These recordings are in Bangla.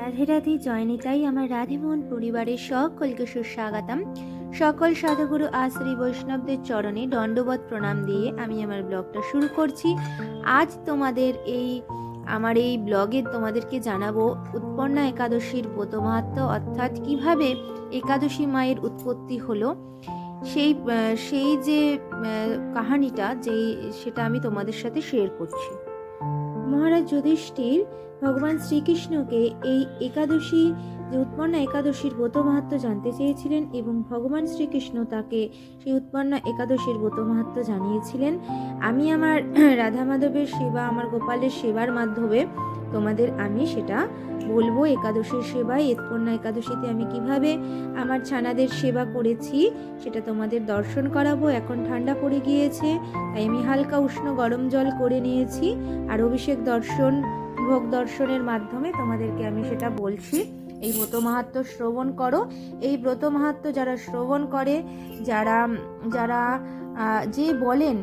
রাধে রাধে জয়নিতাই, আমার রাধেমোহন পরিবারের সকলকে সুস্বাগতম। সকল সাধুগুরু আশ্রী বৈষ্ণবদের চরণে দণ্ডবত প্রণাম দিয়ে আমি আমার ব্লগটা শুরু করছি। আজ তোমাদের এই, আমার এই ব্লগে তোমাদেরকে জানাব উৎপন্না একাদশীর ব্রত মাহাত্ম, অর্থাৎ কীভাবে একাদশী মায়ের উৎপত্তি হলো। সেই সেই যে কাহানিটা, যেই, সেটা আমি তোমাদের সাথে শেয়ার করছি। মহারাজ যুধিষ্ঠির ভগবান শ্রীকৃষ্ণকে এই একাদশী যে উৎপন্না একাদশীর ব্রত মাহাত্ম জানতে চেয়েছিলেন এবং ভগবান শ্রীকৃষ্ণ তাকে সেই উৎপন্না একাদশীর ব্রত মাহাত্ম জানিয়েছিলেন, আমি আমার রাধা মাধবের সেবা, আমার গোপালের সেবার মাধ্যমে তোমাদের আমি সেটা বলব। একাদশীর সেবায়, উৎপন্না একাদশীতে আমি কীভাবে আমার ছানাদের সেবা করেছি সেটা তোমাদের দর্শন করাবো। এখন ঠান্ডা পড়ে গিয়েছে, তাই আমি হালকা উষ্ণ গরম জল করে নিয়েছি। আর অভিষেক দর্শন, ভোগ দর্শনের মাধ্যমে তোমাদেরকে আমি সেটা বলছি। এই ব্রত মাহাত্ম শ্রবণ করো। এই ব্রত মাহাত্ম যারা শ্রবণ করে, যারা যারা যে বলেন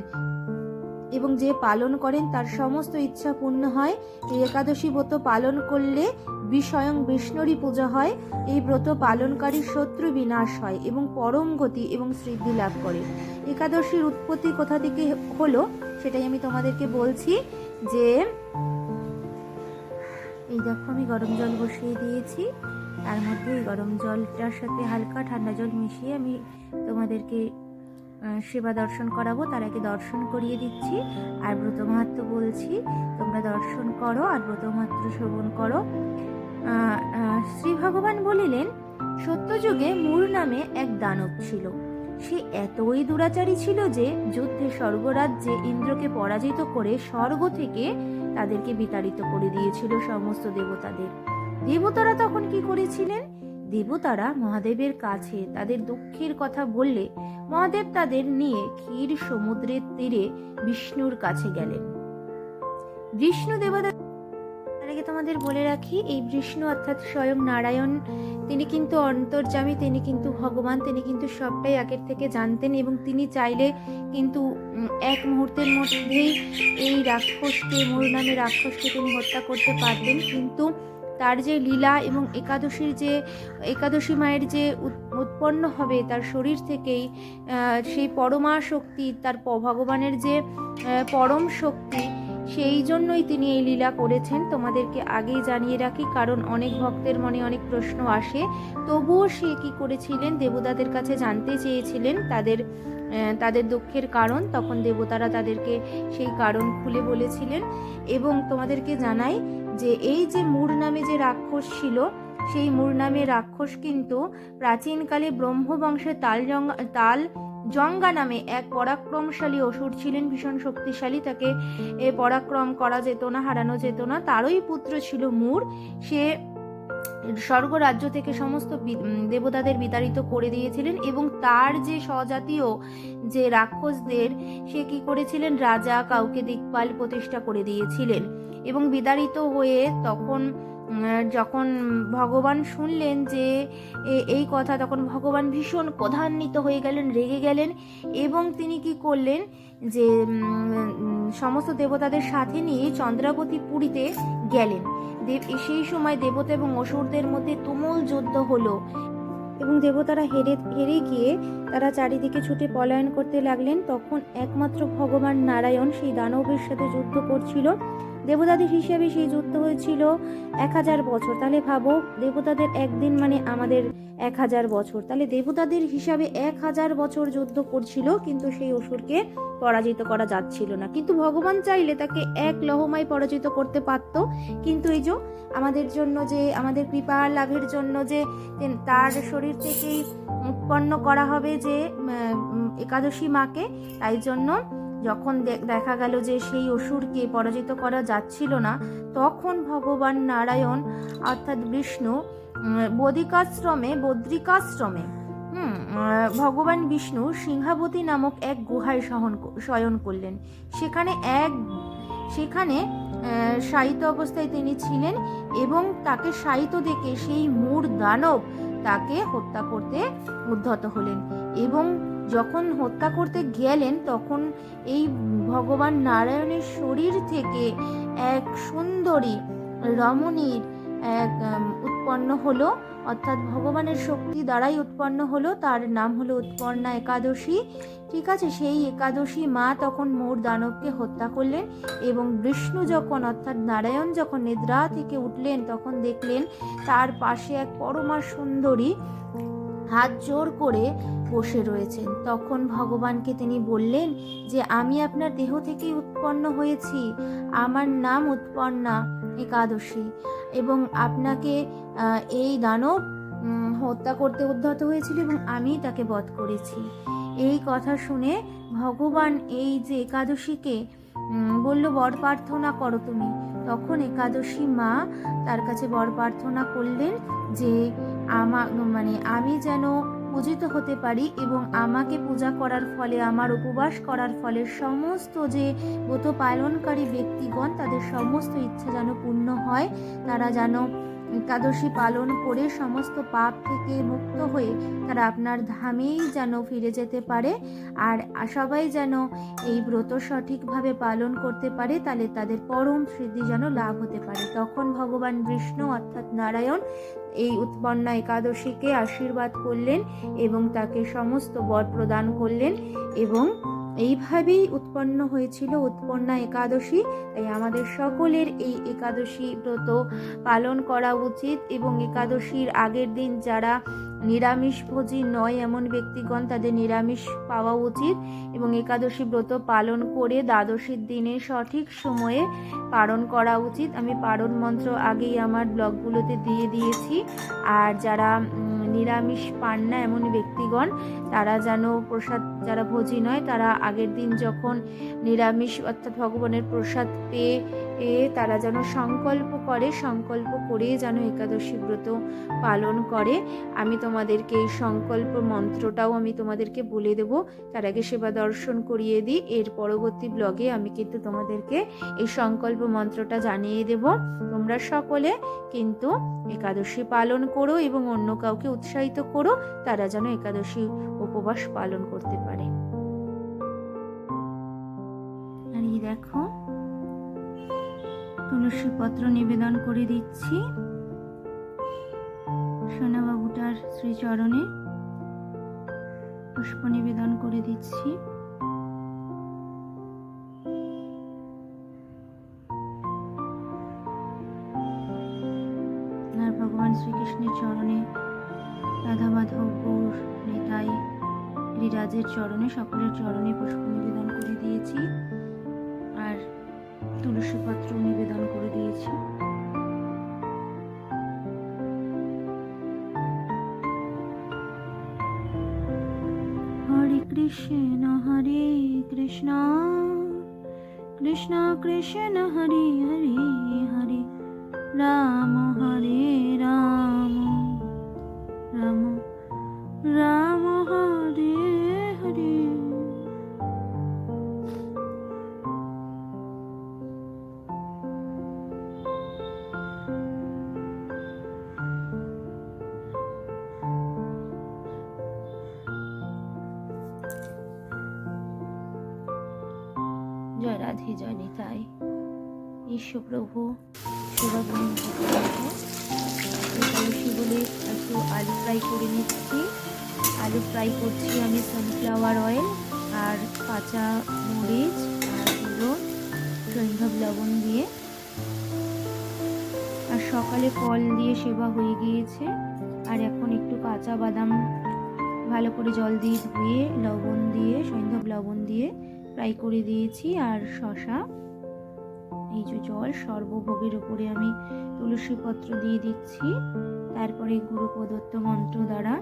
এবং যে পালন করেন, তার সমস্ত ইচ্ছা পূর্ণ হয়। এই একাদশী ব্রত পালন করলে বিস্বয়ং বিষ্ণুরই পূজা হয়। এই ব্রত পালনকারী শত্রু বিনাশ হয় এবং পরম গতি এবং সিদ্ধি লাভ করে। একাদশীর উৎপত্তি কোথা থেকে হলো, সেটাই আমি তোমাদেরকে বলছি যে এই দেখো, আমি গরম জল বসিয়ে দিয়েছি। তার মধ্যে এই গরম জলটার সাথে হালকা ঠান্ডা জল মিশিয়ে আমি তোমাদেরকে সেবা দর্শন করাবো। তার আগে দর্শন করিয়ে দিচ্ছি। আর ব্রত মাহাত্ম বলছি, তোমরা দর্শন করো আর ব্রত মাহাত্ম শ্রবণ করো। শ্রী ভগবান বলিলেন, সত্যযুগে মূর নামে এক দানব ছিল। সে এতই দুরাচারী ছিল যে যুদ্ধে স্বর্গরাজ্যে ইন্দ্রকে পরাজিত করে স্বর্গ থেকে তাদেরকে বিতাড়িত করে দিয়েছিল সমস্ত দেবতাদের। দেবতারা তখন কি করেছিলেন? দেবতারা মহাদেবের কাছে তাদের দুঃখের কথা বললে মহাদেব তাদের নিয়ে ক্ষীর সমুদ্রের তীরে বিষ্ণুর কাছে গেলেন। বিষ্ণু দেবতা তোমাদের বলে রাখি, এই বিষ্ণু অর্থাৎ স্বয়ং নারায়ণ, তিনি কিন্তু অন্তর্যামী, তিনি কিন্তু ভগবান, তিনি কিন্তু সবটাই আগের থেকে জানতেন এবং তিনি চাইলে কিন্তু এক মুহূর্তের মধ্যেই এই রাক্ষসকে, মূল নামে রাক্ষসকে তিনি হত্যা করতে পারতেন। কিন্তু তার যে লীলা এবং একাদশীর যে, একাদশী মায়ের যে উৎ- উৎপন্ন হবে তার শরীর থেকেই সেই পরমা শক্তি, তার ভগবানের যে পরম শক্তি সেই জন্যই তিনি এই লীলা করেছেন। তোমাদেরকে আগেই জানিয়ে রাখি, কারণ অনেক ভক্তের মনে অনেক প্রশ্ন আসে। তবুও সে কি করেছিলেন? দেবতাদের কাছে জানতে চেয়েছিলেন তাদের তাদের দুঃখের কারণ। তখন দেবতারা তাদেরকে সেই কারণ খুলে বলেছিলেন। এবং তোমাদেরকে জানাই যে এই যে মূর নামে যে রাক্ষস ছিল সেই মূর নামে রাক্ষস কিন্তু প্রাচীনকালে ব্রহ্মবংশের তাল তাল জঙ্গা নামে এক পরাক্রমশালী অসুর ছিলেন, ভীষণ শক্তিশালী। তাকে পরাক্রম করা যেত না, হারানো যেত না। তারই পুত্র ছিল মূর। সে স্বর্গ রাজ্য থেকে সমস্ত দেবতাদের বিতাড়িত করে দিয়েছিলেন এবং তার যে স্বজাতীয় যে রাক্ষসদের, সে কি করেছিলেন? রাজা কাউকে দিকপাল প্রতিষ্ঠা করে দিয়েছিলেন। এবং বিতাড়িত হয়ে তখন যখন ভগবান শুনলেন যে এই কথা, তখন ভগবান ভীষণ ক্রধান্বিত হয়ে গেলেন, রেগে গেলেন এবং তিনি কি করলেন যে সমস্ত দেবতাদের সাথে নিয়ে চন্দ্রাবতী পুরীতে গেলেন। দেব, সেই সময় দেবতা এবং অসুরদের মধ্যে তুমুল যুদ্ধ হলো এবং দেবতারা হেরে হেরে গিয়ে তারা চারিদিকে ছুটে পলায়ন করতে লাগলেন। তখন একমাত্র ভগবান নারায়ণ সেই দানবের সাথে যুদ্ধ করছিল। দেবতাদের হিসাবে সেই যুদ্ধ হয়েছিল এক হাজার বছর। তাহলে ভাবো, দেবতাদের একদিন মানে আমাদের এক হাজার বছর। তাহলে দেবতাদের হিসাবে এক হাজার বছর যুদ্ধ করছিল, কিন্তু সেই অসুরকে পরাজিত করা যাচ্ছিল না। কিন্তু ভগবান চাইলে তাকে এক লহমায় পরাজিত করতে পারত। কিন্তু এই যে আমাদের জন্য যে, আমাদের কৃপা লাভের জন্য যে তার শরীর থেকেই উৎপন্ন করা হবে যে একাদশী মাকে, তাই জন্য যখন দেখা গেল যে সেই অসুরকে পরাজিত করা যাচ্ছিল না, তখন ভগবান নারায়ণ, অর্থাৎ বিষ্ণু বদিকাশ্রমে বদ্রিকাশ্রমে ভগবান বিষ্ণু সিংহাবতী নামক এক গুহায় শহন শয়ন করলেন। সেখানে এক, সেখানে শায়িত অবস্থায় তিনি ছিলেন এবং তাকে শায়িত দেখে সেই মূর দানব তাকে হত্যা করতে উদ্ধত হলেন এবং যখন হত্যা করতে গেলেন, তখন এই ভগবান নারায়ণের শরীর থেকে এক সুন্দরী রমণীর এক উৎপন্ন হলো। অর্থাৎ ভগবানের শক্তি দ্বারাই উৎপন্ন হলো। তার নাম হলো উৎপন্না একাদশী। ঠিক আছে, সেই একাদশী মা তখন মোর দানবকে হত্যা করলেন এবং বিষ্ণু যখন, অর্থাৎ নারায়ণ যখন নিদ্রা থেকে উঠলেন, তখন দেখলেন তার পাশে এক পরমা সুন্দরী হাত জোর করে বসে রয়েছেন। তখন ভগবানকে তিনি বললেন যে, আমি আপনার দেহ থেকেই উৎপন্ন হয়েছি। আমার নাম উৎপন্না একাদশী এবং আপনাকে এই দানব হত্যা করতে উদ্ধত হয়েছিল এবং আমি তাকে বধ করেছি। এই কথা শুনে ভগবান এই যে একাদশীকে বলল, বর প্রার্থনা করো তুমি। তখন একাদশী মা তার কাছে বর প্রার্থনা করলেন যে আমা মানে আমি যেন পূজিত হতে পারি এবং আমাকে পূজা করার ফলে, আমার উপবাস করার ফলে সমস্ত যে ব্রত পালনকারী ব্যক্তিগণ, তাদের সমস্ত ইচ্ছা যেন পূর্ণ হয়, তারা যেন একাদশী পালন করে সমস্ত পাপ থেকে মুক্ত হয়ে তারা আপনার ধামেই যেন ফিরে যেতে পারে আর সবাই যেন এই ব্রত সঠিকভাবে পালন করতে পারে, তাহলে তাদের পরম সিদ্ধি যেন লাভ হতে পারে। তখন ভগবান বিষ্ণু অর্থাৎ নারায়ণ এই উৎপন্না একাদশীকে আশীর্বাদ করলেন এবং তাকে সমস্ত বর প্রদান করলেন এবং এইভাবেই উৎপন্ন হয়েছিল উৎপন্না একাদশী। তাই আমাদের সকলের এই একাদশী ব্রত পালন করা উচিত এবং একাদশীর আগের দিন যারা নিরামিষভোজী নয় এমন ব্যক্তিগণ তাদের নিরামিষ পাওয়া উচিত এবং একাদশী ব্রত পালন করে দ্বাদশীর দিনে সঠিক সময়ে পালন করা উচিত। আমি পালন মন্ত্র আগেই আমার ব্লগগুলোতে দিয়ে দিয়েছি। আর যারা নিরামিষ পান না এমন ব্যক্তিগণ, তারা যেন প্রসাদ, যারা ভোজী নয়, তারা আগের দিন যখন নিরামিষ অর্থাৎ ভগবানের প্রসাদ পেয়ে এ তারা যেন সংকল্প করে সংকল্প করে যেন একাদশী ব্রত পালন করে। আমি তোমাদেরকে এই সংকল্প মন্ত্রটাও আমি তোমাদেরকে বলে দেব। তার আগে সেবা দর্শন করিয়ে দিই। এর পরবর্তী ব্লগে আমি কিন্তু তোমাদেরকে এই সংকল্প মন্ত্রটা জানিয়ে দেব। তোমরা সকলে কিন্তু একাদশী পালন করো এবং অন্য কাউকে উৎসাহিত করো। তারা যেন একাদশী উপবাস পালন করতে পারে। দেখো তুলসী পত্র নিবেদন করে দিচ্ছি। সোনাবাবুটার শ্রীচরণে পুষ্প নিবেদন করে দিচ্ছি। আর ভগবান শ্রীকৃষ্ণের চরণে রাধা মাধব গৌর গিরিরাজের চরণে সকলের চরণে পুষ্প নিবেদন করে দিয়েছি। তুলসী পাত্র নিবেদন করে দিয়েছি। হরে কৃষ্ণ হরে কৃষ্ণ কৃষ্ণ কৃষ্ণ, হরে হরে হরে রাম হরে রাম। জয় রাধে জয় নিতাই ঈশ্বর প্রভু শিবাগ্নি একাদশী বলে একটু আলু ফ্রাই করে নিচ্ছি। আলু ফ্রাই করছি আমি সানফ্লাওয়ার অয়েল আর কাঁচা মরিচ আর হলো সৈন্ধব লবণ দিয়ে। আর সকালে ফল দিয়ে সেবা হয়ে গিয়েছে। আর এখন একটু কাঁচা বাদাম ভালো করে জল দিয়ে ধুয়ে লবণ দিয়ে সৈন্ধব লবণ দিয়ে ফ্রাই করে দিয়েছি আর শশা এই যে জল, সর্বভোগের উপরে আমি তুলসী পত্র দিয়ে দিচ্ছি। তারপরে গুরু প্রদত্ত মন্ত্র দ্বারা,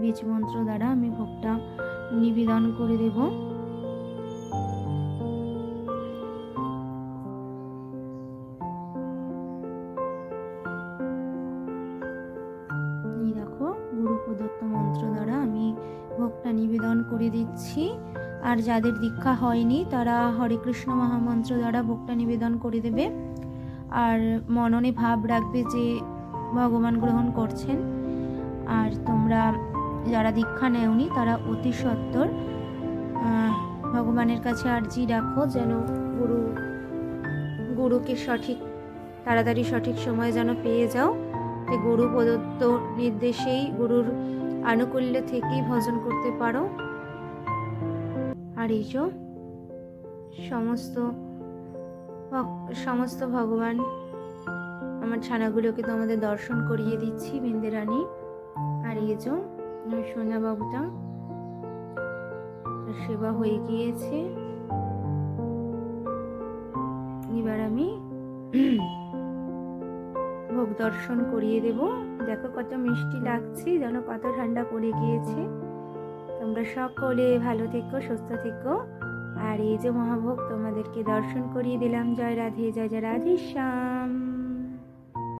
বীজ মন্ত্র দ্বারা আমি ভোগটা নিবেদন করে দেব। দেখো, গুরু প্রদত্ত মন্ত্র দ্বারা আমি ভোগটা নিবেদন করে দিচ্ছি। আর যাদের দীক্ষা হয়নি, তারা হরে কৃষ্ণ মহামন্ত্র দ্বারা ভোগটা নিবেদন করে দেবে। আর মননে ভাব রাখবে যে ভগবান গ্রহণ করছেন। আর তোমরা যারা দীক্ষা নেওনি, তারা অতি সত্বর ভগবানের কাছে আর্জি রাখো যেন গুরু, গুরুকে সঠিক, তাড়াতাড়ি সঠিক সময় যেন পেয়ে যাও। যে গুরু প্রদত্ত নির্দেশেই গুরুর আনুকূল্য থেকেই ভজন করতে পারো। আর এই যে সমস্ত সমস্ত ভগবান আমার ছানাগুলোকে তোমাদের দর্শন করিয়ে দিচ্ছি, বিন্দে রানী। আর এই যে আমার সোনা বাবুটা তার সেবা হয়ে গিয়েছে। এবার আমি ভোগ দর্শন করিয়ে দেব। দেখো কত মিষ্টি লাগছে, যেন কত ঠান্ডা পড়ে গিয়েছে। তোমরা সকলে ভালো থেকো, সুস্থ থেকো। আর এই যে মহাভোগ তোমাদেরকে দর্শন করিয়ে দিলাম। জয় রাধে, জয় জয় রাধে, শ্যাম।